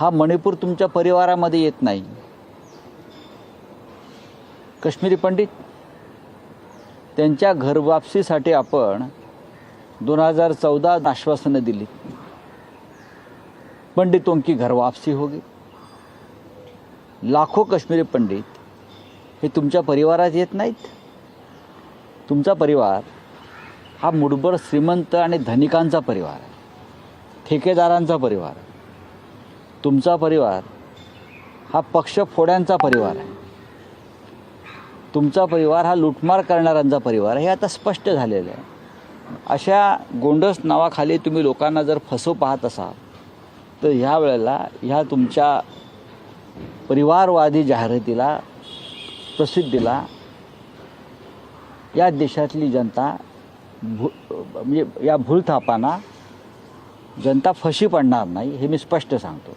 हा मणिपूर तुमच्या परिवारामध्ये येत नाही. काश्मीरी पंडित त्यांच्या घरवापसीसाठी आपण दोन हजार चौदा आश्वासनं दिली. पंडितों की घर वापसी होगी लाखो काश्मीरी पंडित हे तुमच्या परिवारात येत नाहीत. तुमचा परिवार हा मुठभर श्रीमंत आणि धनिकांचा परिवार आहे. ठेकेदारांचा परिवार आहे. तुमचा परिवार हा पक्षफोड्यांचा परिवार आहे. तुमचा परिवार हा लुटमार करणाऱ्यांचा परिवार आहे. हे आता स्पष्ट झालेलं आहे. अशा गोंडस नावाखाली तुम्ही लोकांना जर फसव पाहत असाल तर ह्या वेळेला ह्या तुमच्या परिवारवादी जाहिरातीला प्रसिद्धीला या देशातली जनता भू म्हणजे या भूलथापांना जनता फशी पडणार नाही हे मी स्पष्ट सांगतो.